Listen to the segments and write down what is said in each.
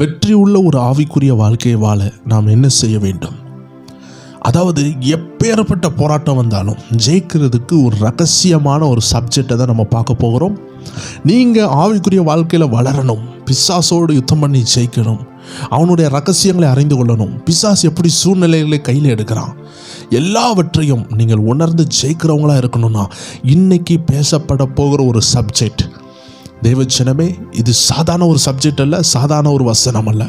வெற்றி உள்ள ஒரு ஆவிக்குரிய வாழ்க்கையை வாழ நாம் என்ன செய்ய வேண்டும்? அதாவது எப்பேற்பட்ட போராட்டம் வந்தாலும் ஜெயிக்கிறதுக்கு ஒரு ரகசியமான ஒரு சப்ஜெக்டை தான் நம்ம பார்க்க போகிறோம். நீங்கள் ஆவிக்குரிய வாழ்க்கையில் வளரணும் பிசாசோடு யுத்தம் பண்ணி ஜெயிக்கணும் அவனுடைய ரகசியங்களை அறிந்து கொள்ளணும் பிசாஸ் எப்படி சூழ்நிலைகளை கையில் எடுக்கிறான் எல்லாவற்றையும் நீங்கள் உணர்ந்து ஜெயிக்கிறவங்களாக இருக்கணும்னா இன்னைக்கு பேசப்பட போகிற ஒரு சப்ஜெக்ட் தேவச்சனமே இது சாதாரண ஒரு சப்ஜெக்ட் அல்ல சாதாரண ஒரு வசனம் அல்ல.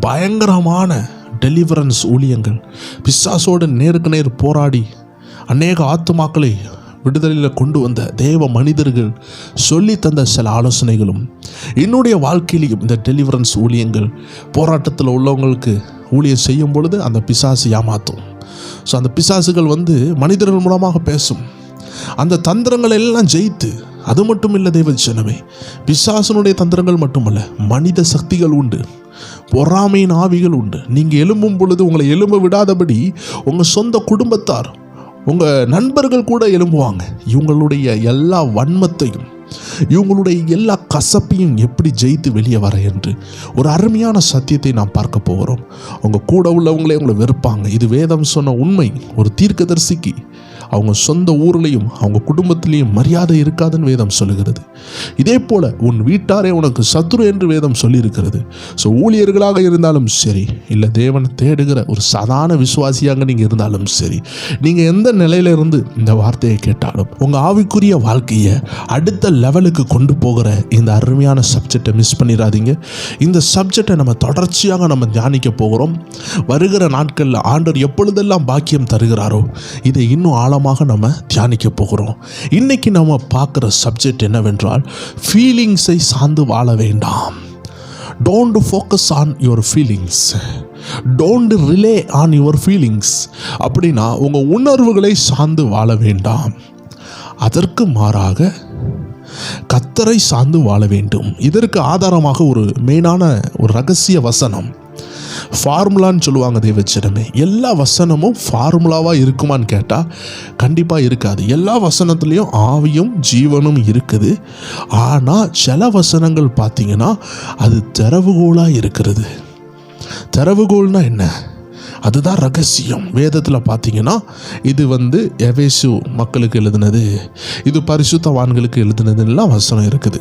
பயங்கரமான டெலிவரன்ஸ் ஊழியங்கள். பிசாசோடு நேருக்கு நேர் போராடி அநேக ஆத்துமாக்களை விடுதலையில் கொண்டு வந்த தேவ மனிதர்கள் சொல்லி தந்த சில ஆலோசனைகளும் என்னுடைய வாழ்க்கையிலையும் இந்த டெலிவரன்ஸ் ஊழியங்கள் போராட்டத்தில் உள்ளவங்களுக்கு ஊழியம் செய்யும் பொழுது அந்த பிசாசு ஏமாத்தும். ஸோ அந்த பிசாசுகள் வந்து மனிதர்கள் மூலமாக பேசும். அந்த தந்திரங்களை எல்லாம் ஜெயித்து அது மட்டும் இல்லை தேவ ஜனமே பிசாசனுடைய தந்திரங்கள் மட்டுமல்ல மனித சக்திகள் உண்டு பொறாமையின் ஆவிகள் உண்டு. நீங்கள் எழும்பும் பொழுது உங்களை எழும்ப விடாதபடி உங்கள் சொந்த குடும்பத்தார் உங்கள் நண்பர்கள் கூட எழும்புவாங்க. இவங்களுடைய எல்லா வன்மத்தையும் இவங்களுடைய எல்லா கசப்பையும் எப்படி ஜெயித்து வெளியே வர என்று ஒரு அருமையான சத்தியத்தை நாம் பார்க்க போகிறோம். உங்கள் கூட உள்ளவங்களே உங்களை வெறுப்பாங்க. இது வேதம் சொன்ன உண்மை. ஒரு தீர்க்கதரிசிக்கு அவங்க சொந்த ஊர்லேயும் அவங்க குடும்பத்திலையும் மரியாதை இருக்காதுன்னு வேதம் சொல்லுகிறது. இதே போல உன் வீட்டாரே உனக்கு சத்ரு என்று வேதம் சொல்லியிருக்கிறது. ஸோ ஊழியர்களாக இருந்தாலும் சரி இல்லை தேவனை தேடுகிற ஒரு சாதாரண விசுவாசியாக நீங்கள் இருந்தாலும் சரி நீங்கள் எந்த நிலையிலிருந்து இந்த வார்த்தையை கேட்டாலும் உங்கள் ஆவிக்குரிய வாழ்க்கையை அடுத்த லெவலுக்கு கொண்டு போகிற இந்த அருமையான சப்ஜெக்டை மிஸ் பண்ணிடாதீங்க இந்த சப்ஜெக்டை நம்ம தொடர்ச்சியாக நம்ம தியானிக்க போகிறோம். வருகிற நாட்களில் ஆண்டர் எப்பொழுதெல்லாம் பாக்கியம் தருகிறாரோ இதை இன்னும் ஆழம் ஆழமாக நம்ம தியானிக்க போகிறோம். இன்றைக்கி நம்ம பார்க்குற சப்ஜெக்ட் என்னவென்றால் ஃபீலிங்ஸை சார்ந்து வாழ வேண்டாம். Don't focus on your feelings don't rely on your feelings அப்படின்னா உங்கள் உணர்வுகளை சார்ந்து வாழ வேண்டாம். அதற்கு மாறாக கத்தரை சார்ந்து வாழ வேண்டும். இதற்கு ஆதாரமாக ஒரு மெயினான ஒரு ரகசிய வசனம். ஃபார்முலான்னு சொல்லுவாங்க தேவச்சனமே எல்லா வசனமும் ஃபார்முலாவாக இருக்குமான்னு கேட்டால் கண்டிப்பாக இருக்காது. எல்லா வசனத்துலேயும் ஆவியும் ஜீவனும் இருக்குது. ஆனால் சில வசனங்கள் பார்த்தீங்கன்னா அது திறவுகோலாக இருக்கிறது. திறவுகோல்னால் என்ன? அதுதான் ரகசியம். வேதத்தில் பார்த்தீங்கன்னா இது வந்து எவேசு மக்களுக்கு எழுதுனது இது பரிசுத்தவான்களுக்கு எழுதுனதுலாம் வசனம் இருக்குது.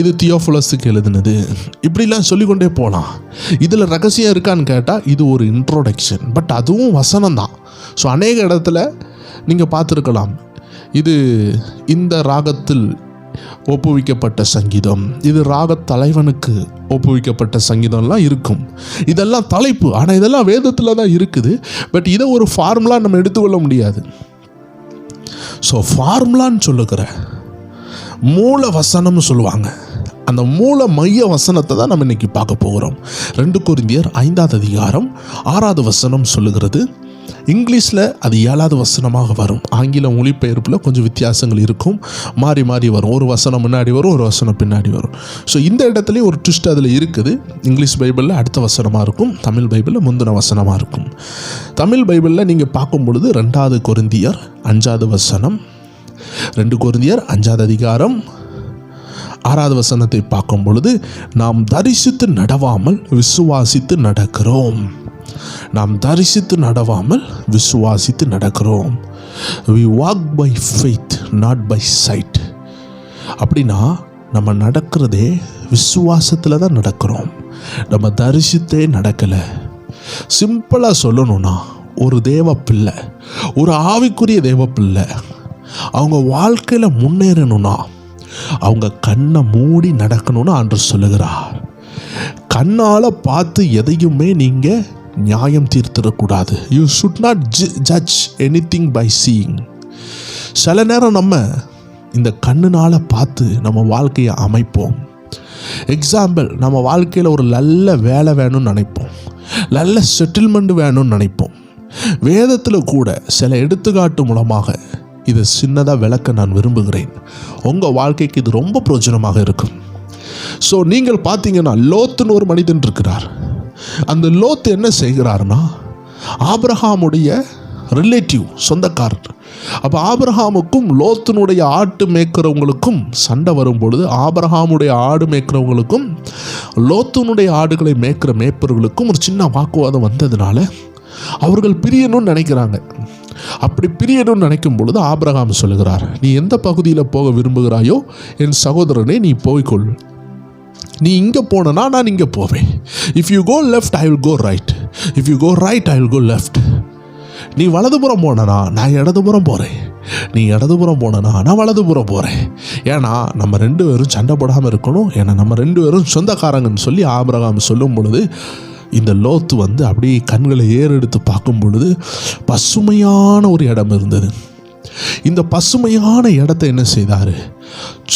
இது தியோஃபுலஸுக்கு எழுதுனது. இப்படிலாம் சொல்லிக்கொண்டே போகலாம் இதில் ரகசியம் இருக்கான்னு கேட்டால் இது ஒரு இன்ட்ரோடக்ஷன் பட் அதுவும் வசனம் தான் ஸோ அநேக இடத்துல நீங்கள் பார்த்துருக்கலாம். இது இந்த ராகத்தில் ஒப்புவிக்கப்பட்ட சங்கீதம். இது ராக தலைவனுக்கு ஒப்புவிக்கப்பட்ட சங்கீதம்லாம் இருக்கும். இதெல்லாம் தலைப்பு. ஆனால் இதெல்லாம் வேதத்தில் தான் இருக்குது. பட் இதை ஒரு ஃபார்முலா நம்ம எடுத்துக்கொள்ள முடியாது. ஸோ ஃபார்முலான்னு சொல்லுகிற மூல வசனம்னு சொல்லுவாங்க. அந்த மூல மைய வசனத்தை தான் நம்ம இன்னைக்கு பார்க்க போகிறோம். ரெண்டு குருந்தியர் ஐந்தாவது அதிகாரம் ஆறாவது வசனம் சொல்லுகிறது. இங்கிலீஷில் அது ஏழாவது வசனமாக வரும். ஆங்கில மொழிபெயர்ப்பில் கொஞ்சம் வித்தியாசங்கள் இருக்கும். மாறி மாறி வரும். ஒரு வசனம் முன்னாடி வரும் ஒரு வசனம் பின்னாடி வரும். ஸோ இந்த இடத்துலையும் ஒரு ட்விஸ்ட் அதில் இருக்குது. இங்கிலீஷ் பைபிளில் அடுத்த வசனமாக இருக்கும். தமிழ் பைபிளில் முந்தின வசனமாக இருக்கும். தமிழ் பைபிளில் நீங்கள் பார்க்கும் பொழுது ரெண்டாவது கொரிந்தியர் அஞ்சாவது வசனம் ரெண்டு கொரிந்தியர் அஞ்சாவது அதிகாரம் ஆறாவது வசனத்தை பார்க்கும் பொழுது நாம் தரிசித்து நடவாமல் விசுவாசித்து நடக்கிறோம். நாம் தரிசித்து நடவாமல் விசுவாசித்து நடக்கிறோம். We walk by faith not by sight அப்படின்னா நம்ம நடக்கிறதே விசுவாசத்தில் தான் நடக்கிறோம். நம்ம தரிசித்தே நடக்கலை. சிம்பிளாக சொல்லணும்னா ஒரு தேவ பிள்ளை ஒரு ஆவிக்குரிய தேவ பிள்ளை அவங்க வாழ்க்கையில் முன்னேறணும்னா அவங்க கண்ணை மூடி நடக்கணும்னு ஆண்டு சொல்லுகிறார். கண்ணால் பார்த்து எதையுமே நீங்கள் நியாயம் தீர்த்திடக்கூடாது. You should not judge anything by seeing சில நேரம் நம்ம இந்த கண்ணுனால் பார்த்து நம்ம வாழ்க்கையை அமைப்போம். எக்ஸாம்பிள் நம்ம வாழ்க்கையில் ஒரு நல்ல வேலை வேணும்னு நினைப்போம். நல்ல செட்டில்மெண்ட் வேணும்னு நினைப்போம். வேதத்தில் கூட சில எடுத்துக்காட்டு மூலமாக இதை சின்னதாக விளக்க நான் விரும்புகிறேன். உங்கள் வாழ்க்கைக்கு இது ரொம்ப பிரயோஜனமாக இருக்கும். ஸோ நீங்கள் பார்த்தீங்கன்னா லோத்துன்னு ஒரு மனிதன் இருக்கிறார். அந்த லோத்து என்ன செய்கிறார்னா ஆப்ரஹாமுடைய ரிலேட்டிவ் சொந்தக்காரர். அப்போ ஆபிரகாமுக்கும் லோத்தினுடைய ஆட்டு மேய்க்கிறவங்களுக்கும் சண்டை வரும்பொழுது பொழுது ஆடு மேய்க்கிறவங்களுக்கும் லோத்தினுடைய ஆடுகளை மேய்க்கிற மேய்ப்பர்களுக்கும் ஒரு சின்ன வாக்குவாதம் வந்ததுனால அவர்கள் பிரியணும்னு நினைக்கிறாங்க. அப்படி பிரியணும்னு நினைக்கும் பொழுது ஆபிரகாம் சொல்லுகிறார் நீ எந்த பகுதியில் போக விரும்புகிறாயோ என் சகோதரனே நீ போய்க்கொள். நீ இங்கே போனனா நான் இங்கே போவேன். If you go left I will go right if you go right I will go left நீ வலதுபுறம் போனனா நான் இடதுபுறம் போகிறேன் நீ இடதுபுறம் போனனா நான் வலதுபுறம் போகிறேன் ஏன்னா நம்ம ரெண்டு பேரும் சண்டை போடாமல் இருக்கணும். ஏன்னா நம்ம ரெண்டு பேரும் சொந்தக்காரங்கன்னு சொல்லி ஆபிரகாம் சொல்லும் பொழுது இந்த லோத்து வந்து அப்படியே கண்களை ஏறெடுத்து பார்க்கும் பொழுது பசுமையான ஒரு இடம் இருந்தது. இந்த பசுமையான இடத்த என்ன செய்தார்?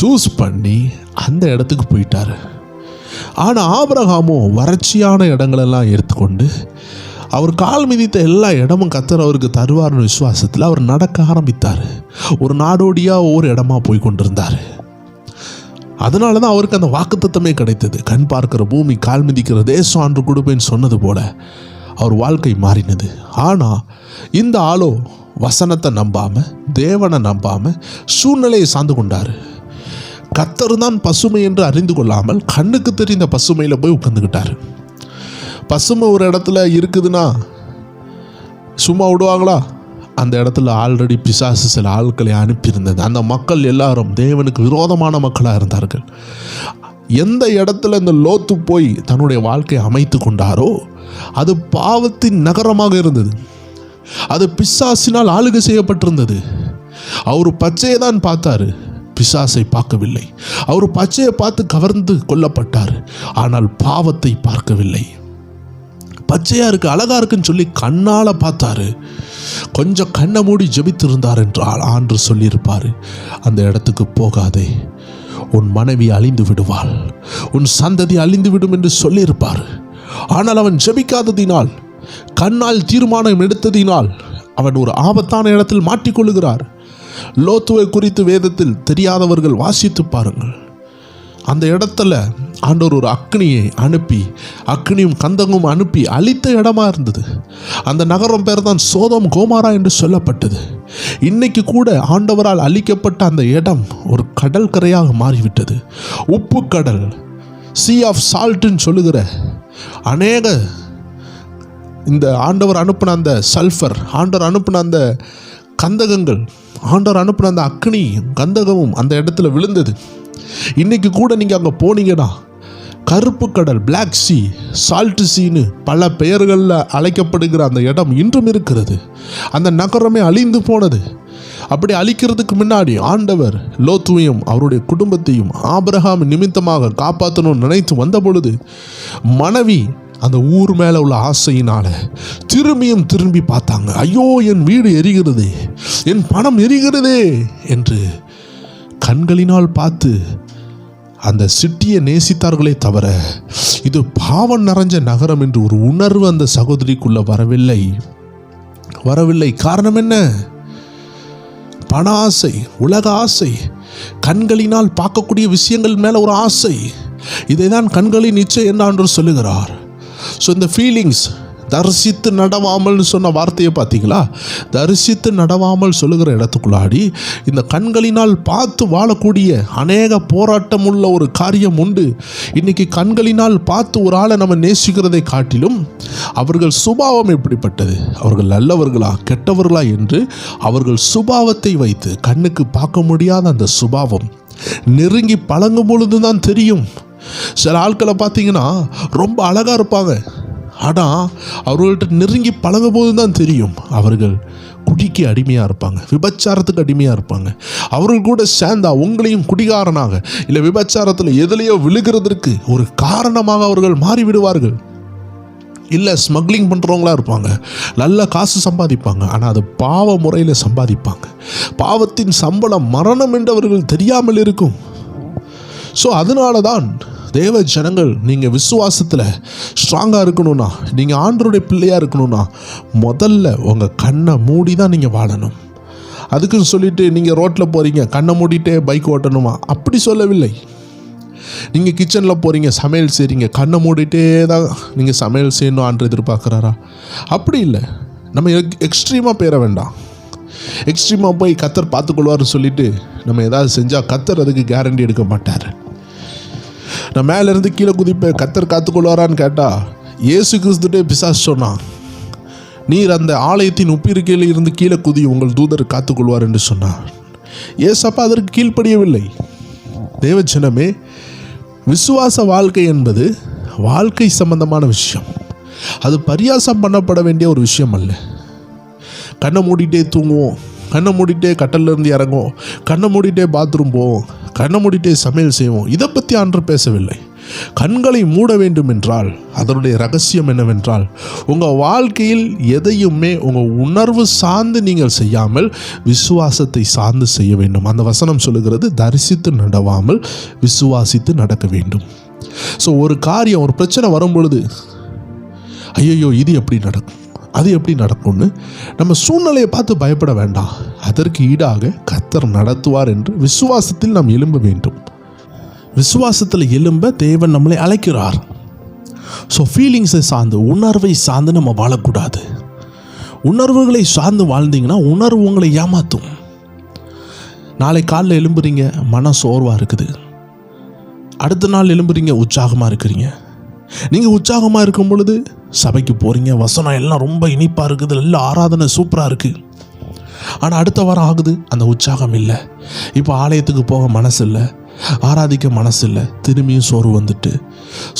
சூஸ் பண்ணி அந்த இடத்துக்கு போயிட்டார். ஆனால் ஆபிரகாமோ வறட்சியான இடங்களெல்லாம் எடுத்துக்கொண்டு அவர் கால் மிதித்த எல்லா இடமும் கத்தர் அவருக்கு தருவார்னு விசுவாசத்தில் அவர் நடக்க ஆரம்பித்தார். ஒரு நாடோடியாக ஒவ்வொரு இடமா போய் கொண்டிருந்தார். அதனால தான் அவருக்கு அந்த வாக்குத்தத்தமே கிடைத்தது. கண் பார்க்கிற பூமி கால் மிதிக்கிற தேசம் அன்று கொடுப்பேன்னு சொன்னது போல அவர் வாழ்க்கை மாறினது. ஆனால் இந்த ஆளோ வசனத்தை நம்பாமல் தேவனை நம்பாமல் சூழ்நிலையை சார்ந்து கொண்டார். கத்தர் தான் பசுமை என்று அறிந்து கொள்ளாமல் கண்ணுக்கு தெரிந்த பசுமையில் போய் உட்காந்துக்கிட்டார் பசுமை ஒரு இடத்துல இருக்குதுன்னா சும்மா விடுவாங்களா? அந்த இடத்துல ஆல்ரெடி பிசாசு சில ஆட்களை அனுப்பியிருந்தது. அந்த மக்கள் எல்லாரும் தேவனுக்கு விரோதமான மக்களாக இருந்தார்கள். எந்த இடத்துல இந்த லோத்து போய் தன்னுடைய வாழ்க்கையை அமைத்து கொண்டாரோ அது பாவத்தின் நகரமாக இருந்தது. அது பிசாசினால் ஆளுகை செய்யப்பட்டிருந்தது. அவர் பச்சையை தான் பார்த்தாரு. பிசாசை பார்க்கவில்லை. அவர் பச்சையை பார்த்து கவர்ந்து கொல்லப்பட்டார். ஆனால் பாவத்தை பார்க்கவில்லை. பச்சையாக இருக்குது அழகாக இருக்குன்னு சொல்லி கண்ணால் பார்த்தாரு. கொஞ்சம் கண்ணை மூடி ஜபித்திருந்தார் என்றால் ஆண்டு சொல்லியிருப்பார். அந்த இடத்துக்கு போகாதே. உன் மனைவி அழிந்து விடுவாள். உன் சந்ததி அழிந்து விடும் என்று சொல்லியிருப்பார். ஆனால் அவன் ஜெபிக்காததினால் கண்ணால் தீர்மானம் எடுத்ததினால் அவன் ஒரு ஆபத்தான இடத்தில் மாட்டிக்கொள்ளுகிறார். லோத்துவை குறித்து வேதத்தில் தெரியாதவர்கள் வாசித்து பாருங்கள். அந்த இடத்துல ஆண்டவர் ஒரு அக்னியை அனுப்பி அக்னியும் கந்தகமும் அனுப்பி அழித்த இடமா இருந்தது. அந்த நகரம் பேர் தான் சோதம் கோமாரா என்று சொல்லப்பட்டது. இன்னைக்கு கூட ஆண்டவரால் அழிக்கப்பட்ட அந்த இடம் ஒரு கடல் கரையாக மாறிவிட்டது. உப்பு கடல் சி ஆஃப் சால்ட்டுன்னு சொல்லுகிற அநேக இந்த ஆண்டவர் அனுப்பின அந்த சல்ஃபர் ஆண்டவர் அனுப்பின அந்த கந்தகங்கள் ஆண்டவர் அனுப்பின அந்த அக்னி கந்தகமும் அந்த இடத்துல விழுந்தது. இன்னைக்கு கூட நீங்கள் அங்கே போனீங்கன்னா கருப்பு கடல் பிளாக் சி சால்ட் சீன்னு பல பெயர்களில் அழைக்கப்படுகிற அந்த இடம் இன்றும் இருக்கிறது. அந்த நகரமே அழிந்து போனது. அப்படி அழிக்கிறதுக்கு முன்னாடி ஆண்டவர் லோத்துவையும் அவருடைய குடும்பத்தையும் ஆபரகாம் நிமித்தமாக காப்பாற்றணும்னு நினைத்து வந்த பொழுது மனைவி அந்த ஊர் மேலே உள்ள ஆசையினால திரும்பியும் திரும்பி பார்த்தாங்க. ஐயோ என் வீடு எரிகிறதே என் பணம் எரிகிறதே என்று கண்களினால் பார்த்து அந்த சிட்டியை நேசித்தார்களே தவிர இது பாவம் நிறைஞ்ச நகரம் என்று ஒரு உணர்வு அந்த சகோதரிக்குள்ள வரவில்லை. வரவில்லை. காரணம் என்ன? பண ஆசை உலக ஆசை கண்களினால் பார்க்கக்கூடிய விஷயங்கள் மேல ஒரு ஆசை. இதை தான் கண்களின் நிச்சயம் என்று சொல்லுகிறார். ஸோ இந்த ஃபீலிங்ஸ் தரிசித்து நடவாமல்னு சொன்ன வார்த்தையை பார்த்தீங்களா? தரிசித்து நடவாமல் சொல்லுகிற இடத்துக்குள்ளாடி இந்த கண்களினால் பார்த்து வாழக்கூடிய அநேக போராட்டம் உள்ள ஒரு காரியம் உண்டு. இன்னைக்கு கண்களினால் பார்த்து ஒரு ஆளை நம்ம நேசிக்கிறதை காட்டிலும் அவர்கள் சுபாவம் எப்படிப்பட்டது? அவர்கள் நல்லவர்களா கெட்டவர்களா என்று அவர்கள் சுபாவத்தை வைத்து கண்ணுக்கு பார்க்க முடியாத அந்த சுபாவம் நெருங்கி பழங்கும் பொழுது தான் தெரியும். சில ஆட்களை பார்த்தீங்கன்னா ரொம்ப அழகாக இருப்பாங்க. ஆனால் அவர்கள்ட்ட நெருங்கி பழகும் போது தான் தெரியும். அவர்கள் குடிக்கு அடிமையாக இருப்பாங்க விபச்சாரத்துக்கு அடிமையாக இருப்பாங்க. அவர்கள் கூட சேர்ந்தா உங்களையும் குடிகாரனாக இல்லை விபச்சாரத்தில் எதுலேயோ விழுகிறதற்கு ஒரு காரணமாக அவர்கள் மாறிவிடுவார்கள். இல்லை ஸ்மக்லிங் பண்ணுறவங்களா இருப்பாங்க நல்ல காசு சம்பாதிப்பாங்க ஆனால் அது பாவ முறையில் சம்பாதிப்பாங்க. பாவத்தின் சம்பளம் மரணம் என்று அவர்கள் தெரியாமல் இருக்கும். ஸோ அதனால தான் தேவ ஜனங்கள் நீங்கள் விசுவாசத்தில் ஸ்ட்ராங்காக இருக்கணும்னா நீங்கள் ஆண்டருடைய பிள்ளையாக இருக்கணும்னா முதல்ல உங்கள் கண்ணை மூடி தான் நீங்கள் வாழணும். அதுக்குன்னு சொல்லிட்டு நீங்கள் ரோட்டில் போகிறீங்க கண்ணை மூடிட்டே பைக் ஓட்டணுமா? அப்படி சொல்லவில்லை. நீங்கள் கிச்சனில் போகிறீங்க சமையல் செய்கிறீங்க கண்ணை மூடிட்டே தான் நீங்கள் சமையல் செய்யணும் ஆண்டு எதிர்பார்க்குறாரா? அப்படி இல்லை. நம்ம எக்ஸ்ட்ரீமாக பேர வேண்டாம். எக்ஸ்ட்ரீமாக போய் கத்தர் பார்த்துக்கொள்வார்னு சொல்லிட்டு நம்ம ஏதாவது செஞ்சால் கத்தர் அதுக்கு கேரண்டி எடுக்க மாட்டார். நான் மேலேருந்து கீழே குதிப்பேன். கத்தர் காத்துக்கொள்வாரான்னு கேட்டால் ஏசு கிறிஸ்துட்டே பிசாஸ் சொன்னான். நீர் அந்த ஆலயத்தின் உப்பிருக்கையில் இருந்து கீழே குதி உங்கள் தூதர் காத்துக்கொள்வார் என்று சொன்னார் ஏசப்பா அதற்கு கீழ்ப்படியவில்லை. தேவஜனமே விசுவாச வாழ்க்கை என்பது வாழ்க்கை சம்பந்தமான விஷயம். அது பரியாசம் பண்ணப்பட வேண்டிய ஒரு விஷயம் அல்ல. கண்ணை மூடிட்டே தூங்குவோம். கண்ணை மூடிட்டே கட்டல்ல இருந்து இறங்குவோம். கண்ணை மூடிட்டே பாத்ரூம் போவோம். கண்ணை மூடிட்டே சமையல் செய்வோம். இதை பற்றி அன்று பேசவில்லை. கண்களை மூட வேண்டும் என்றால் அதனுடைய ரகசியம் என்னவென்றால் உங்கள் வாழ்க்கையில் எதையுமே உங்கள் உணர்வு சார்ந்து நீங்கள் செய்யாமல் விசுவாசத்தை சார்ந்து செய்ய வேண்டும். அந்த வசனம் சொல்லுகிறது தரிசித்து நடவாமல் விசுவாசித்து நடக்க வேண்டும். ஸோ ஒரு காரியம் ஒரு பிரச்சனை வரும் பொழுது ஐயோ இது எப்படி நடக்கும்? அது எப்படி நடக்கும்னு நம்ம சூழ்நிலையை பார்த்து பயப்பட வேண்டாம். அதற்கு ஈடாக கத்தர் நடத்துவார் என்று விசுவாசத்தில் நாம் எழும்ப வேண்டும். விசுவாசத்தில் எழும்ப தேவன் நம்மளை அழைக்கிறார். ஸோ ஃபீலிங்ஸை சார்ந்து உணர்வை சார்ந்து நம்ம வாழக்கூடாது. உணர்வுகளை சார்ந்து வாழ்ந்தீங்கன்னா உணர்வு உங்களை ஏமாற்றும் நாளை காலைல எழும்புறீங்க மன சோர்வாக இருக்குது. அடுத்த நாள் எழும்புறீங்க உற்சாகமாக இருக்கிறீங்க. நீங்கள் உற்சாகமாக இருக்கும் பொழுது சபைக்கு போகிறீங்க வசனம் எல்லாம் ரொம்ப இனிப்பாக இருக்குது. எல்லாம் ஆராதனை சூப்பராக இருக்குது ஆனால் அடுத்த வாரம் ஆகுது. அந்த உற்சாகம் இல்லை. இப்போ ஆலயத்துக்கு போக மனசு இல்லை. ஆராதிக்க மனசு இல்லை திரும்பியும் சோர்வு வந்துட்டு.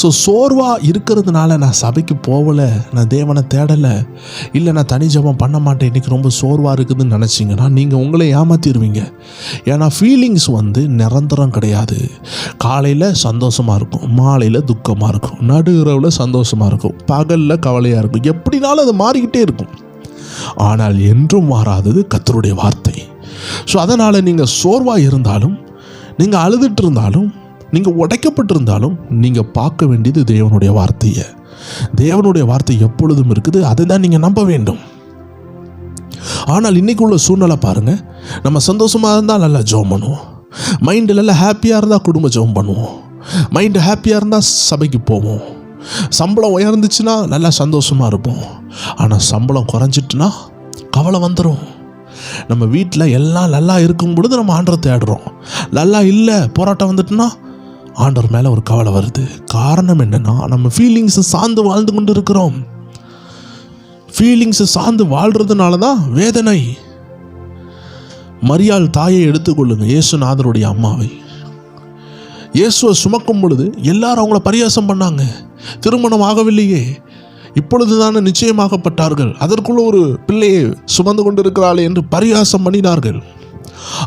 ஸோ சோர்வாக இருக்கிறதுனால நான் சபைக்கு போகலை நான் தேவனை தேடலை இல்லை நான் தனி ஜபம் பண்ண மாட்டேன் இன்றைக்கி ரொம்ப சோர்வாக இருக்குதுன்னு நினச்சிங்கன்னா நீங்கள் உங்களை ஏமாற்றிடுவீங்க ஏன்னா ஃபீலிங்ஸ் வந்து நிரந்தரம் கிடையாது. காலையில் சந்தோஷமாக இருக்கும் மாலையில் துக்கமாக இருக்கும் நடு இரவில் சந்தோஷமாக இருக்கும் பகலில் கவலையாக இருக்கும் எப்படினாலும் அது மாறிக்கிட்டே இருக்கும். ஆனால் என்றும் மாறாதது கத்தருடைய வார்த்தை. ஸோ அதனால் நீங்கள் சோர்வாக இருந்தாலும் நீங்கள் அழுதுட்டு இருந்தாலும் நீங்கள் உடைக்கப்பட்டிருந்தாலும் நீங்கள் பார்க்க வேண்டியது தேவனுடைய வார்த்தையை. தேவனுடைய வார்த்தை எப்பொழுதும் இருக்குது அதை தான் நீங்கள் நம்ப வேண்டும். ஆனால் இன்னைக்கு உள்ள சூழ்நிலை பாருங்கள் நம்ம சந்தோஷமாக இருந்தால் நல்லா ஜோம் பண்ணுவோம். மைண்டு நல்லா ஹாப்பியாக இருந்தால் குடும்ப ஜோம் பண்ணுவோம். மைண்டு ஹாப்பியாக இருந்தால் சபைக்கு போவோம். சம்பளம் உயர்ந்துச்சுன்னா நல்லா சந்தோஷமாக இருப்போம். ஆனால் சம்பளம் குறைஞ்சிட்டுனா கவலை வந்துடும் நம்ம வீட்டில் எல்லாம் நல்லா இருக்கும் பொழுது நம்ம ஆண்டரை தேடுறோம். நல்லா இல்லை போராட்டம் வந்துட்டுனா ஆண்டவர் மேலே ஒரு கவலை வருது. காரணம் என்னன்னா நம்ம ஃபீலிங்ஸை சார்ந்து வாழ்ந்து கொண்டு இருக்கிறோம் ஃபீலிங்ஸை சார்ந்து வாழ்கிறதுனால தான் வேதனை. மரியாள் தாயை எடுத்துக்கொள்ளுங்க இயேசுநாதருடைய அம்மாவை. இயேசுவை சுமக்கும் பொழுது எல்லாரும் அவங்கள பரியாசம் பண்ணாங்க. திருமணம் ஆகவில்லையே. இப்பொழுதுதானே நிச்சயமாகப்பட்டார்கள். அதற்குள்ள ஒரு பிள்ளையை சுமந்து கொண்டிருக்கிறாளே என்று பரியாசம் பண்ணினார்கள்.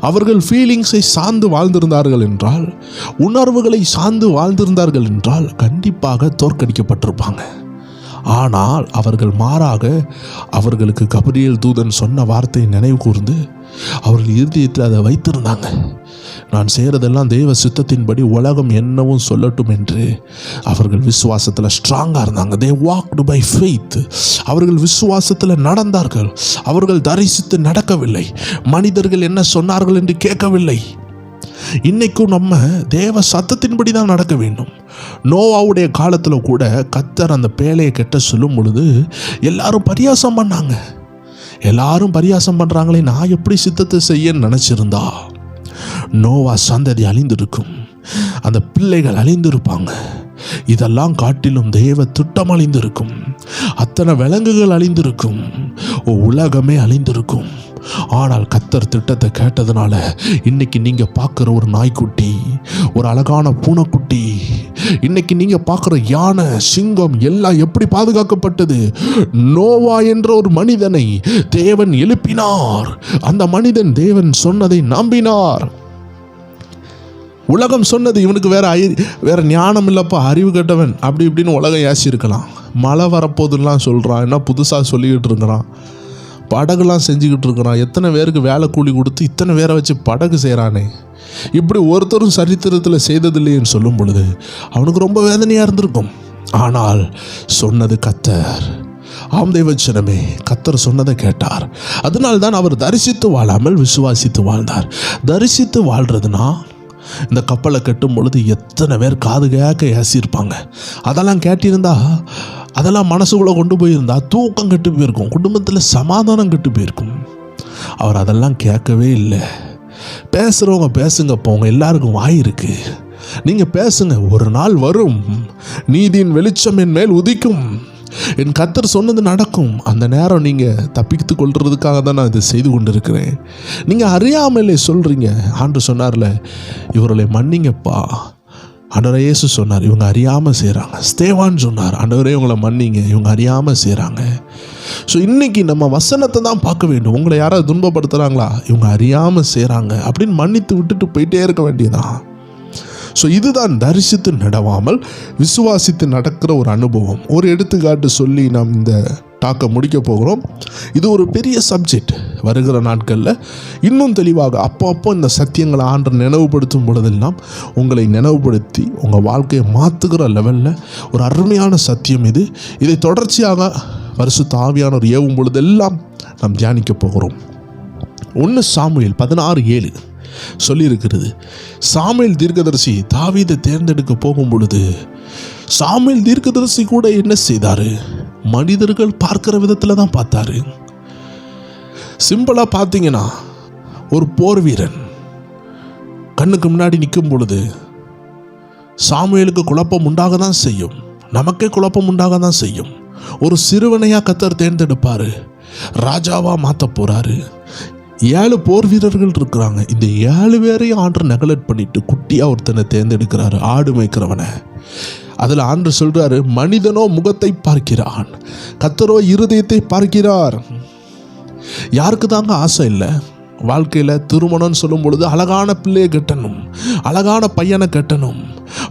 அவர்கள் ஃபீலிங்ஸை சார்ந்து வாழ்ந்திருந்தார்கள் என்றால் உணர்வுகளை சார்ந்து வாழ்ந்திருந்தார்கள் என்றால் கண்டிப்பாக தோற்கடிக்கப்பட்டிருப்பாங்க. ஆனால் அவர்கள் மாறாக அவர்களுக்கு கபடியல் தூதன் சொன்ன வார்த்தையை நினைவு கூர்ந்து அவர்கள் இருதயத்தில் அதை வைத்திருந்தாங்க. நான் செய்கிறதெல்லாம் தெய்வ சித்தத்தின்படி உலகம் என்னவும் சொல்லட்டும் என்று அவர்கள் விசுவாசத்தில் ஸ்ட்ராங்காக இருந்தாங்க. தே வாக்டு பை ஃபெய்த் அவர்கள் விசுவாசத்தில் நடந்தார்கள். அவர்கள் தரிசித்து நடக்கவில்லை. மனிதர்கள் என்ன சொன்னார்கள் என்று கேட்கவில்லை. இன்னைக்கும் நம்ம தேவ சத்தத்தின்படி தான் நடக்க வேண்டும். நோவாவுடைய காலத்தில் கூட கத்தர் அந்த பேழையை கெட்ட சொல்லும் பொழுது எல்லாரும் பரியாசம் பண்ணாங்க. எல்லாரும் பரியாசம் பண்ணுறாங்களே நான் எப்படி சித்தத்தை செய்யன்னு நினச்சிருந்தா? நோவா சந்ததி அழிந்திருக்கும். அந்த பிள்ளைகள் அழிந்திருப்பாங்க. இதெல்லாம் காட்டிலும் தேவ திட்டம் அழிந்திருக்கும். அத்தனை விலங்குகள் அழிந்திருக்கும். உலகமே அழிந்திருக்கும். ஆனால் கத்தர் திட்டத்தை கேட்டதுனால இன்னைக்கு நீங்க பார்க்குற ஒரு நாய்க்குட்டி ஒரு அழகான பூனைக்குட்டி இன்னைக்கு நீங்க பார்க்குற யானை சிங்கம் எல்லாம் எப்படி பாதுகாக்கப்பட்டது? நோவா என்ற ஒரு மனிதனை தேவன் எழுப்பினார். அந்த மனிதன் தேவன் சொன்னதை நம்பினார். உலகம் சொன்னது இவனுக்கு வேற ஐ வேற ஞானம் இல்லைப்பா அறிவு கெட்டவன். அப்படி இப்படின்னு உலகம் ஏசியிருக்கலாம் மழை வரப்போதுலாம் சொல்கிறான் என்ன புதுசாக சொல்லிக்கிட்டு இருக்கிறான். படகுலாம் செஞ்சுக்கிட்டு இருக்கிறான். எத்தனை பேருக்கு வேலை கூலி கொடுத்து இத்தனை பேரை வச்சு படகு செய்கிறானே இப்படி ஒருத்தரும் சரித்திரத்தில் செய்ததில்லைன்னு சொல்லும் பொழுது அவனுக்கு ரொம்ப வேதனையாக இருந்திருக்கும். ஆனால் சொன்னது கத்தர். ஆம் தெய்வச்சனமே கத்தர் சொன்னதை கேட்டார். அதனால்தான் அவர் தரிசித்து வாழாமல் விசுவாசித்து வாழ்ந்தார். தரிசித்து வாழ்றதுனா இந்த கப்பலை கட்டும் பொழுது எத்தனை பேர் காது கேட்க ஏசியிருப்பாங்க. அதெல்லாம் கேட்டிருந்தா அதெல்லாம் மனசுக்குள்ளே கொண்டு போயிருந்தா தூக்கம் கெட்டு போயிருக்கும் குடும்பத்தில் சமாதானம் கெட்டு போயிருக்கும். அவர் அதெல்லாம் கேட்கவே இல்லை. பேசுகிறவங்க பேசுங்க போங்க எல்லாருக்கும் வாய் இருக்கு. நீங்கள் பேசுங்க ஒரு நாள் வரும் நீதியின் வெளிச்சம் என் மேல் உதிக்கும். என் கத்தர் சொன்னது நடக்கும். அந்த நேரம் நீங்கள் தப்பித்து கொள்றதுக்காக தான் நான் இதை செய்து கொண்டிருக்கிறேன். நீங்கள் அறியாமலே சொல்கிறீங்க ஆண்டு சொன்னார்ல இவர்களை மன்னிங்கப்பா. ஆண்டவரே இயேசு சொன்னார் இவங்க அறியாமல் செய்கிறாங்க ஸ்தேவான் சொன்னார் ஆண்டவரே இவங்களை மன்னிங்க. இவங்க அறியாமல் செய்கிறாங்க ஸோ இன்னைக்கு நம்ம வசனத்தை தான் பார்க்க வேண்டும். உங்களை யாராவது துன்பப்படுத்துகிறாங்களா இவங்க அறியாமல் செய்கிறாங்க அப்படின்னு மன்னித்து விட்டுட்டு போயிட்டே இருக்க வேண்டியதான் ஸோ இதுதான் தரிசித்து நடவாமல் விசுவாசித்து நடக்கிற ஒரு அனுபவம். ஒரு எடுத்துக்காட்டு சொல்லி நாம் இந்த டாக்கை முடிக்க போகிறோம். இது ஒரு பெரிய சப்ஜெக்ட் வருகிற நாட்களில். இன்னும் தெளிவாக அப்போ அப்போ இந்த சத்தியங்களை ஆண்டு நினைவுபடுத்தும் பொழுதெல்லாம் உங்களை நினைவுபடுத்தி உங்கள் வாழ்க்கையை மாற்றுகிற லெவலில் ஒரு அருமையான சத்தியம் இது. இதை தொடர்ச்சியாக பரிசுத்த ஆவியானவர் ஏவும் பொழுதெல்லாம் நாம் தியானிக்க போகிறோம். ஒன்று சாமுவேல் பதினாறு ஏழு. சொல்லியிருக்கிறது. சாமியல் தீர்க்கதரிசி தாவீதை தேர்ந்தெடுக்க போகும் பொழுது சாமியல் தீர்க்கதரிசி கூட என்ன செய்தாரு? மனிதர்கள் பார்க்கிற விதத்தில் தான் பார்த்தாரு. சிம்பிளாக பார்த்தீங்கன்னா ஒரு போர் வீரன் கண்ணுக்கு முன்னாடி நிற்கும் பொழுது சாமுவேலுக்கு குழப்பம் உண்டாக தான் செய்யும். நமக்கே குழப்பம் உண்டாக தான் செய்யும். ஒரு சிறுவனையா கத்தர் தேர்ந்தெடுப்பாரு. ராஜாவா மாத்த போறாரு. ஏழு போர் வீரர்கள் இருக்கிறாங்க. இந்த ஏழு பேரையும் ஆண்டர் நெகலட் பண்ணிட்டு குட்டியாக ஒருத்தனை தேர்ந்தெடுக்கிறாரு. ஆடு மேய்க்கிறவனை. அதில் ஆண்டு சொல்கிறாரு மனிதனோ முகத்தை பார்க்கிறான். கத்தரோ இருதயத்தை பார்க்கிறார். யாருக்கு தாங்க ஆசை இல்லை? வாழ்க்கையில் திருமணம்னு சொல்லும் பொழுது அழகான பிள்ளையை கட்டணும். அழகான பையனை கட்டணும்.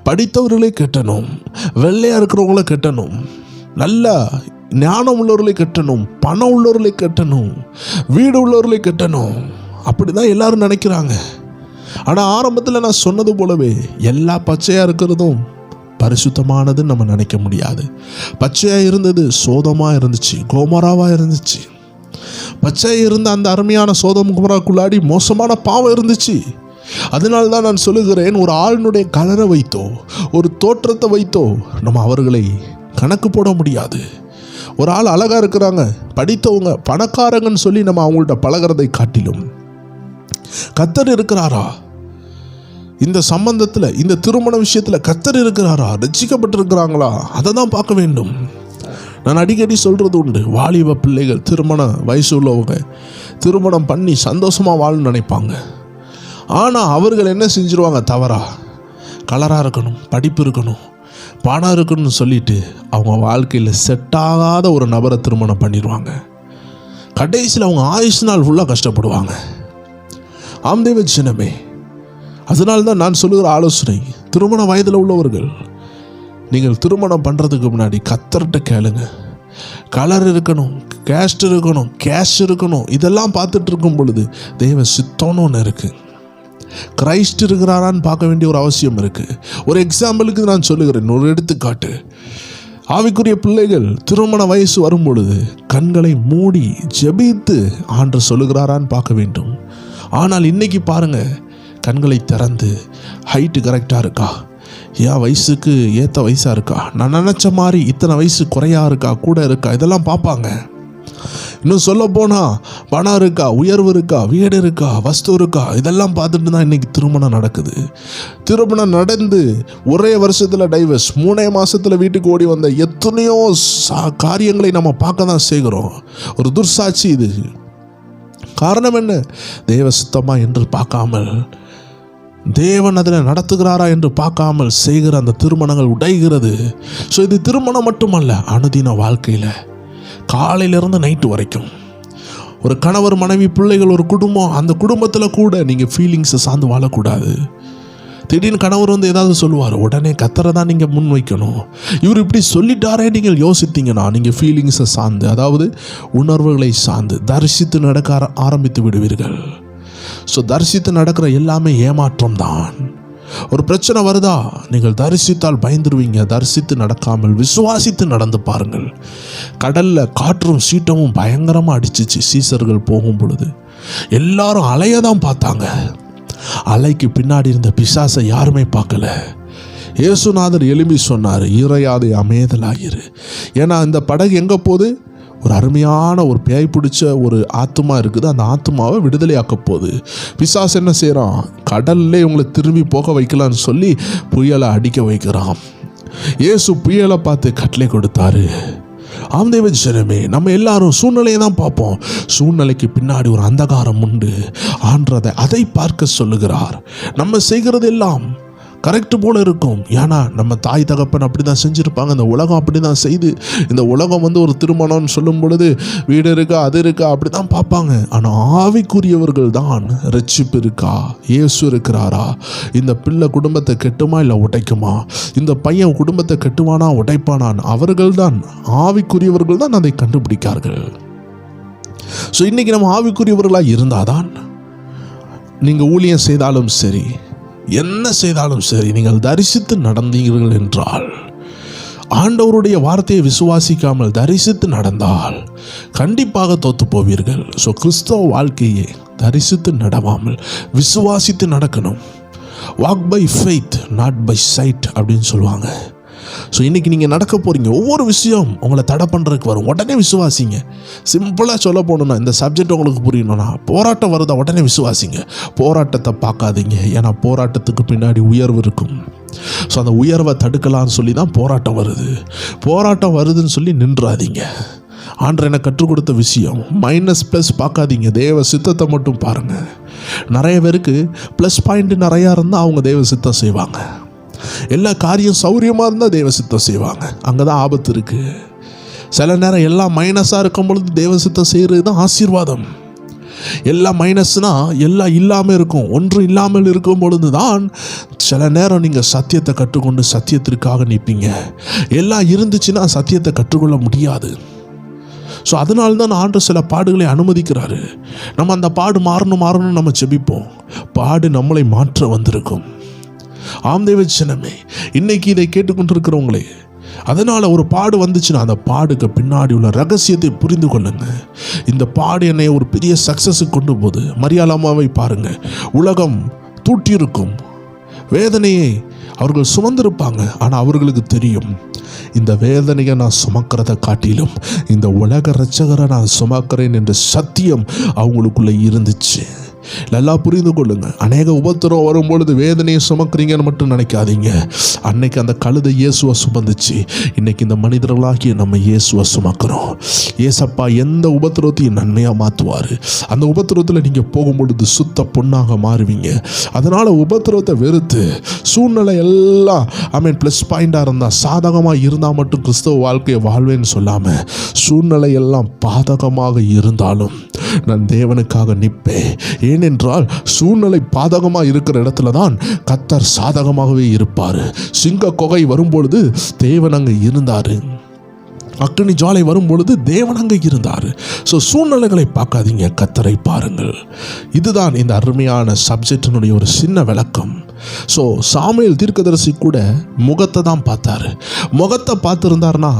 படித்தவர்களே கட்டணும். வெள்ளையாக இருக்கிறவங்கள கட்டணும். நல்லா ஞானம் உள்ளவர்களை கட்டணும் பணம் உள்ளவர்களை கட்டணும் வீடு உள்ளவர்களை கட்டணும். அப்படி தான் எல்லாரும் நினைக்கிறாங்க. ஆனால் ஆரம்பத்தில் நான் சொன்னது போலவே எல்லா பச்சையாக இருக்கிறதும் பரிசுத்தமானதுன்னு நம்ம நினைக்க முடியாது. பச்சையாக இருந்தது சோதமாக இருந்துச்சு கோமராவாக இருந்துச்சு. பச்சை இருந்த அந்த அருமையான சோதம் குமராக்குள்ளாடி மோசமான பாவம் இருந்துச்சு. அதனால தான் நான் சொல்லுகிறேன் ஒரு ஆளினுடைய கலரை வைத்தோ ஒரு தோற்றத்தை வைத்தோ நம்ம அவர்களை கணக்கு போட முடியாது. ஒரு ஆள் அழகாக இருக்கிறாங்க. படித்தவங்க பணக்காரங்கன்னு சொல்லி நம்ம அவங்கள்ட்ட பழகிறதை காட்டிலும். கத்தர் இருக்கிறாரா? இந்த சம்பந்தத்தில் இந்த திருமண விஷயத்தில் கத்தர் இருக்கிறாரா? ரசிக்கப்பட்டிருக்கிறாங்களா அதை தான் பார்க்க வேண்டும். நான் அடிக்கடி சொல்கிறது உண்டு. வாலிப பிள்ளைகள் திருமண வயசு உள்ளவங்க திருமணம் பண்ணி சந்தோஷமாக வாழணும்னு நினைப்பாங்க. ஆனால் அவர்கள் என்ன செஞ்சுருவாங்க? தவறா? கலராக இருக்கணும் படிப்பு இருக்கணும் பணம் இருக்கணும்னு சொல்லிட்டு அவங்க வாழ்க்கையில் செட் ஆகாத ஒரு நபரை திருமணம் பண்ணிடுவாங்க. கடைசியில் அவங்க ஆயுஷ் நாள் ஃபுல்லாக கஷ்டப்படுவாங்க. ஆம்தேவ சின்னமே அதனால்தான் நான் சொல்லுகிற ஆலோசனை திருமண வயதில் உள்ளவர்கள் நீங்கள் திருமணம் பண்ணுறதுக்கு முன்னாடி கத்தர்கிட்ட கேளுங்க. கலர் இருக்கணும் கேஸ்ட் இருக்கணும் கேஷ் இருக்கணும் இதெல்லாம் பார்த்துட்டு இருக்கும் பொழுது தெய்வ சித்தம்னு ஒன்று இருக்குது கிரைஸ்ட் இருக்கிறாரான்னு பார்க்க வேண்டிய ஒரு அவசியம் இருக்குது ஒரு எக்ஸாம்பிளுக்கு நான் சொல்லுகிறேன். ஒரு எடுத்துக்காட்டு. ஆவிக்குரிய பிள்ளைகள் திருமண வயசு வரும் பொழுது கண்களை மூடி ஜெபித்து ஆண்டு சொல்லுகிறாரான்னு பார்க்க வேண்டும். ஆனால் இன்னைக்கு பாருங்க கண்களை திறந்து ஹைட்டு கரெக்டாக இருக்கா? என் வயசுக்கு ஏற்ற வயசாக இருக்கா? நான் நினச்ச மாதிரி இத்தனை வயசு குறையா இருக்கா? கூட இருக்கா? இதெல்லாம் பார்ப்பாங்க. இன்னும் சொல்ல போனால் பணம் இருக்கா உயர்வு இருக்கா வீடு இருக்கா வஸ்து இருக்கா இதெல்லாம் பார்த்துட்டு தான் இன்றைக்கி திருமணம் நடக்குது. திருமணம் நடந்து ஒரே வருஷத்தில் டைவர்ஸ் மூணே மாதத்தில் வீட்டுக்கு ஓடி வந்த எத்தனையோ சா- காரியங்களை நம்ம பார்க்க தான் செய்கிறோம். ஒரு துர்சாட்சி இது. காரணம் என்ன? தேவ சுத்தமா என்று பார்க்காமல் தேவன் அதில் நடத்துகிறாரா என்று பார்க்காமல் செய்கிற அந்த திருமணங்கள் உடைகிறது. ஸோ இது திருமணம் மட்டுமல்ல அனுதின வாழ்க்கையில். காலையிலிருந்து நைட்டு வரைக்கும். ஒரு கணவர் மனைவி பிள்ளைகள் ஒரு குடும்பம் அந்த குடும்பத்தில் கூட நீங்கள் ஃபீலிங்ஸை சார்ந்து வாழக்கூடாது. திடீர்னு கணவர் வந்து ஏதாவது சொல்லுவார் உடனே கத்தரை தான் நீங்கள் முன் வைக்கணும் இவர் இப்படி சொல்லிட்டாரே நீங்கள் யோசித்தீங்கன்னா நீங்கள் ஃபீலிங்ஸை சார்ந்து அதாவது உணர்வுகளை சார்ந்து தரிசித்து நடக்க ஆரம்பித்து விடுவீர்கள். ஸோ தரிசித்து நடக்கிற எல்லாமே ஏமாற்றம் தான் ஒரு பிரச்சனை வருதா? நீங்கள் தரிசித்தால் பயந்துருவீங்க. தரிசித்து நடக்காமல் விசுவாசித்து நடந்து பாருங்கள். கடலில் காற்றும் சீட்டமும் பயங்கரமாக அடிச்சிச்சு. சீசர்கள் போகும் பொழுது. எல்லாரும் அலைய தான் பார்த்தாங்க. அலைக்கு பின்னாடி இருந்த பிசாசை யாருமே பார்க்கல. இயேசுநாதர் எழும்பி சொன்னார் இறையாதை அமைதலாயிரு. ஏன்னா இந்த படகு எங்கே போகுது? ஒரு அருமையான ஒரு பேய் பிடிச்ச ஒரு ஆத்மா இருக்குது. அந்த ஆத்மாவை விடுதலையாக்க போகுது. பிசாஸ் என்ன செய்கிறான் கடல்லே இவங்களை திரும்பி போக வைக்கலான்னு சொல்லி புயலை அடிக்க வைக்கிறான். இயேசு புயலை பார்த்து கட்டளை கொடுத்தாரு. ஆம்தேவ ஜனமே நம்ம எல்லாரும் சூழ்நிலையை தான் பார்ப்போம். சூழ்நிலைக்கு பின்னாடி ஒரு அந்தகாரம் உண்டு. ஆன்றதை அதை பார்க்க சொல்லுகிறார். நம்ம செய்கிறது எல்லாம் கரெக்ட் போல் இருக்கும். ஏன்னா நம்ம தாய் தகப்பன் அப்படி தான் செஞ்சுருப்பாங்க. இந்த உலகம் அப்படி தான் செய்து இந்த உலகம் வந்து ஒரு திருமணம்னு சொல்லும் பொழுது வீடு இருக்கா அது இருக்கா அப்படி தான் பார்ப்பாங்க. ஆனால் ஆவிக்குரியவர்கள் தான் ரட்சிப்பு இருக்கா இயேசு இருக்கிறாரா இந்த பிள்ளை குடும்பத்தை கெட்டுமா இல்லை உடைக்குமா இந்த பையன் குடும்பத்தை கெட்டுவானா உடைப்பானான் அவர்கள் தான் ஆவிக்குரியவர்கள் தான் அதை கண்டுபிடிக்கார்கள். ஸோ இன்னைக்கு நம்ம ஆவிக்குரியவர்களாக இருந்தாதான் நீங்கள் ஊழியம் செய்தாலும் சரி என்ன செய்தாலும் சரி நீங்கள் தரிசித்து நடந்தீர்கள் என்றால் ஆண்டவருடைய வார்த்தையை விசுவாசிக்காமல் தரிசித்து நடந்தால் கண்டிப்பாக தோத்து போவீர்கள். ஸோ கிறிஸ்தவ வாழ்க்கையை தரிசித்து நடவாமல் விசுவாசித்து நடக்கணும். Walk by faith not by sight அப்படின்னு சொல்லுவாங்க. ஸோ இன்றைக்கி நீங்கள் நடக்க போகிறீங்க ஒவ்வொரு விஷயம் உங்களை தடை பண்ணுறதுக்கு வரும். உடனே விசுவாசிங்க. சிம்பிளாக சொல்ல போகணுன்னா இந்த சப்ஜெக்ட் உங்களுக்கு புரியணும்னா போராட்டம் வருதா உடனே விசுவாசிங்க. போராட்டத்தை பார்க்காதீங்க. ஏன்னா போராட்டத்துக்கு பின்னாடி உயர்வு இருக்கும். ஸோ அந்த உயர்வை தடுக்கலாம்னு சொல்லி தான் போராட்டம் வருது. போராட்டம் வருதுன்னு சொல்லி நின்றாதீங்க. ஆண்டு எனக்கு கற்றுக் கொடுத்த விஷயம் மைனஸ் ப்ளஸ் பார்க்காதீங்க. தேவ சித்தத்தை மட்டும் பாருங்கள் நிறைய பேருக்கு ப்ளஸ் பாயிண்ட் நிறையா இருந்தால் அவங்க தேவ சித்தம் செய்வாங்க. எல்லா காரியம் சௌரியமாக இருந்தால் தெய்வ சித்தம் செய்வாங்க. அங்கே தான் ஆபத்து இருக்குது சில நேரம் எல்லாம் மைனஸாக இருக்கும் பொழுது தெய்வ சித்தம் செய்கிறது தான் ஆசீர்வாதம். எல்லாம் மைனஸ்னால் எல்லாம் இல்லாமல் இருக்கும். ஒன்று இல்லாமல் இருக்கும் பொழுது தான் சில நேரம் நீங்கள் சத்தியத்தை கற்றுக்கொண்டு சத்தியத்திற்காக நிற்பீங்க. எல்லாம் இருந்துச்சுன்னா சத்தியத்தை கற்றுக்கொள்ள முடியாது. ஸோ அதனால தான் ஆண்டு சில பாடுகளை அனுமதிக்கிறாரு. நம்ம அந்த பாடு மாறணும் மாறணும் நம்ம செபிப்போம் பாடு நம்மளை மாற்ற வந்திருக்கும். ஆம்தேவ ஜனமே இன்னைக்கு இதை கேட்டுக்கொண்டிருக்கிறவங்களே அதனால் ஒரு பாடு வந்துச்சுன்னா அந்த பாடுக்கு பின்னாடி உள்ள ரகசியத்தை புரிந்து கொள்ளுங்க. இந்த பாடு என்னை ஒரு பெரிய சக்ஸஸுக்கு கொண்டு போகுது. மரியாளாமாவை பாருங்க. உலகம் தூட்டியிருக்கும். வேதனையை அவர்கள் சுமந்திருப்பாங்க. ஆனால் அவர்களுக்கு தெரியும் இந்த வேதனையை நான் சுமக்கிறத காட்டிலும் இந்த உலக ரட்சகரை நான் சுமக்கிறேன் என்ற சத்தியம் அவங்களுக்குள்ளே இருந்துச்சு. நல்லா புரிந்து கொள்ளுங்க அநேக உபத்திரம் வரும்பொழுது வேதனையை சுமக்கிறீங்கன்னு மட்டும் நினைக்காதீங்க. அன்னைக்கு அந்த கழுதை இயேசுவை சுமந்துச்சு. இன்னைக்கு இந்த மனிதர்களாகிய நம்ம இயேசுவை சுமக்கிறோம். ஏசப்பா எந்த உபத்திரத்தையும் நன்மையாக மாற்றுவார் அந்த உபத்திரத்தில் நீங்கள் போகும்பொழுது சுத்த பொண்ணாக மாறுவீங்க. அதனால் உபத்திரத்தை வெறுத்து சூழ்நிலை எல்லாம் ஐ மீன் ப்ளஸ் பாயிண்டாக இருந்தால் சாதகமாக இருந்தால் மட்டும் கிறிஸ்தவ வாழ்க்கையை வாழ்வேன்னு சொல்லாமல் சூழ்நிலை எல்லாம் பாதகமாக இருந்தாலும் நான் தேவனுக்காக நிற்பேன். ஏனென்றால் சூழ்நிலை பாதகமாக இருக்கிற இடத்துல தான் கத்தர் சாதகமாகவே இருப்பார். சிங்க கொகை வரும்பொழுது தேவன் அங்கே இருந்தார். அக்னி ஜாலை வரும் பொழுது தேவன் அங்கே இருந்தார். ஸோ சூழ்நிலைகளை பார்க்காதீங்க கத்தரை பாருங்கள். இதுதான் இந்த அருமையான சப்ஜெக்டினுடைய ஒரு சின்ன விளக்கம். ஸோ சாமியல் தீர்க்கதரிசி கூட முகத்தை தான் பார்த்தாரு. முகத்தை பார்த்துருந்தாருன்னா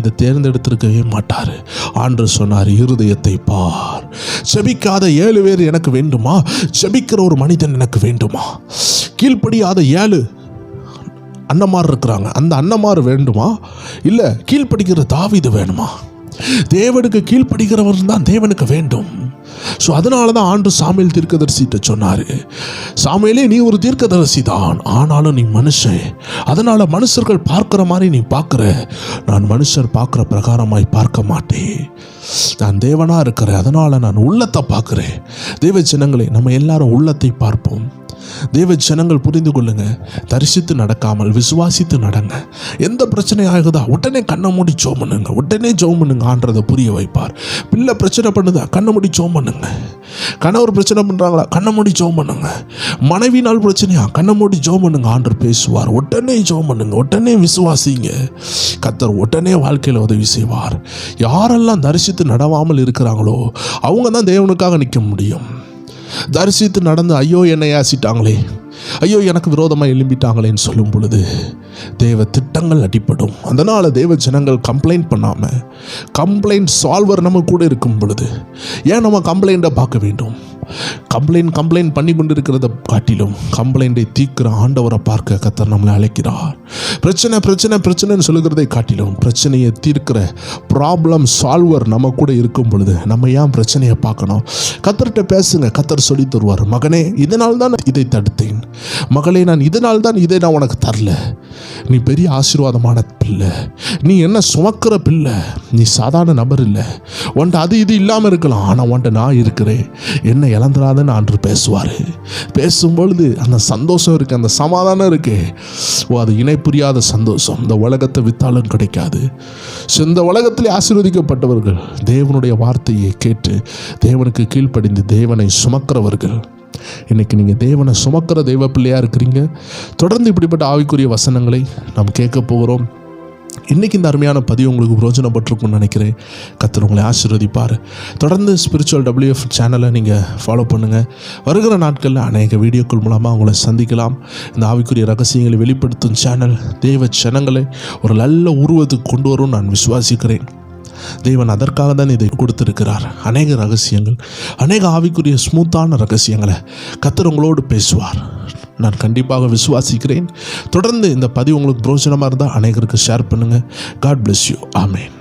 இதை தேர்ந்தெடுத்திருக்கவே மாட்டார். ஆண்டு சொன்னார் இருதயத்தை பார். செபிக்காத ஏழு பேர் எனக்கு வேண்டுமா? செபிக்கிற ஒரு மனிதன் எனக்கு வேண்டுமா? கீழ்ப்படியாத ஏழு அன்னமார் இருக்கிறாங்க. அந்த அன்னமார் வேண்டுமா? இல்லை கீழ்ப்படிக்கிற தாவிது வேணுமா? தேவனுக்கு கீழ்ப்படுகிறவர் தான் தேவனுக்கு வேண்டும். ஸோ அதனால தான் ஆண்டு சாமியல் தீர்க்கதரிசிட்ட சொன்னார். சாமியலே நீ ஒரு தீர்க்கதரிசி தான் ஆனாலும் நீ மனுஷன் அதனால் மனுஷர்கள் பார்க்குற மாதிரி நீ பார்க்குற. நான் மனுஷர் பார்க்குற பிரகாரமாய் பார்க்க மாட்டேன். நான் தேவனாக இருக்கிறேன். அதனால் நான் உள்ளத்தை பார்க்குறேன். தேவ ஜனங்களே நம்ம எல்லாரும் உள்ளத்தை பார்ப்போம். தேவ ஜனங்கள் புரிந்து கொள்ளுங்க. தரிசித்து நடக்காமல் விசுவாசித்து நடங்க. எந்த பிரச்சனை ஆகுதா உடனே கண்ணை மூடி ஜோம் பண்ணுங்க. உடனே ஜோம் பண்ணுங்க ஆன்றதை புரிய வைப்பார். பிள்ளை பிரச்சனை பண்ணுதா கண்ணை மூடி ஜோம் பண்ணுங்க. கணவர் பிரச்சனை பண்ணுறாங்களா கண்ணை மூடி ஜோம் பண்ணுங்க. மனைவினால் பிரச்சனையா கண்ணை மூடி ஜோம் பண்ணுங்க ஆண்டர் பேசுவார். உடனே ஜோம் பண்ணுங்க உடனே விசுவாசிங்க. கத்தர் உடனே வாழ்க்கையில் உதவி செய்வார். யாரெல்லாம் தரிசித்து நடவாமல் இருக்கிறாங்களோ அவங்க தான் தேவனுக்காக நிற்க முடியும். தரிசித்து நடந்து ஐயோ என்னை ஆசிட்டாங்களே ஐயோ எனக்கு விரோதமாக எழும்பிட்டாங்களேன்னு சொல்லும் பொழுது தேவ திட்டங்கள் அடிப்படும் அதனால் தேவ ஜனங்கள் கம்ப்ளைண்ட் பண்ணாமல் கம்ப்ளைண்ட் சால்வர் நம்ம கூட இருக்கும் பொழுது ஏன் நம்ம கம்ப்ளைண்ட்டை பார்க்க வேண்டும்? கம்ப்ளைண்ட் கம்ப்ளைண்ட் பண்ணி கொண்டிருக்கிறத காட்டிலும் கம்ப்ளைண்ட்டை தீர்க்கிற ஆண்டவரை பார்க்க கத்தர் நம்மளை அழைக்கிறார். பிரச்சனை பிரச்சனை பிரச்சனைன்னு சொல்லுகிறதை காட்டிலும் பிரச்சனையை தீர்க்கிற ப்ராப்ளம் சால்வர் நம்ம கூட இருக்கும் பொழுது நம்ம ஏன் பிரச்சனையை பார்க்கணும்? கத்தர்கிட்ட பேசுங்க கத்தர் சொல்லி தருவார். மகனே இதனால் தான் இதை தடுத்தேன். மகளே நான் இதனால் தான் இதை நான் உனக்கு தரல. நீ பெரிய ஆசீர்வாதமான பிள்ளை. நீ என்ன சுமக்கிற பிள்ளை? நீ சாதாரண நபர் இல்லை. உன்ட்ட அது இது இல்லாமல் இருக்கலாம். ஆனால் உன்ட்ட நான் இருக்கிறேன். என்ன இழந்துடாதன்னு ஆண்டு பேசுவார். பேசும்பொழுது அந்த சந்தோஷம் இருக்குது அந்த சமாதானம் இருக்கு. ஓ அது இணை முடியாத சந்தோஷம். இந்த உலகத்தை வித்தாலும் கிடைக்காது. ஸோ இந்த உலகத்தில் ஆசீர்வதிக்கப்பட்டவர்கள் தேவனுடைய வார்த்தையை கேட்டு தேவனுக்கு கீழ்ப்படிந்து தேவனை சுமக்கிறவர்கள். இன்னைக்கு நீங்கள் தேவனை சுமக்கிற தெய்வ பிள்ளையாக இருக்கிறீங்க. தொடர்ந்து இப்படிப்பட்ட ஆவிக்குரிய வசனங்களை நாம் கேட்க போகிறோம். இன்றைக்கி இந்த அருமையான பதிவு உங்களுக்கு பிரோஜனப்பட்டிருக்கும்னு நினைக்கிறேன். கத்தர் உங்களை ஆசீர்வதிப்பார். தொடர்ந்து ஸ்பிரிச்சுவல் டபிள்யூஎஃப் சேனலை நீங்கள் ஃபாலோ பண்ணுங்கள் வருகிற நாட்களில் அநேக வீடியோக்கள் மூலமாக உங்களை சந்திக்கலாம். இந்த ஆவிக்குரிய ரகசியங்களை வெளிப்படுத்தும் சேனல் தேவ ஜனங்களை ஒரு நல்ல உருவத்துக்கு கொண்டு வரும் நான் விசுவாசிக்கிறேன். தேவன் அதற்காக தான் இதை கொடுத்திருக்கிறார். அநேக ரகசியங்கள் அநேக ஆவிக்குரிய ஸ்மூத்தான ரகசியங்களை கத்தர் உங்களோடு பேசுவார். நான் கண்டிப்பாக விசுவாசிக்கிறேன். தொடர்ந்து இந்த பதிவு உங்களுக்கு பிரோஜனமாக இருந்தால் அநேகருக்கு ஷேர் பண்ணுங்கள் காட் பிளெஸ் யூ ஆமேன்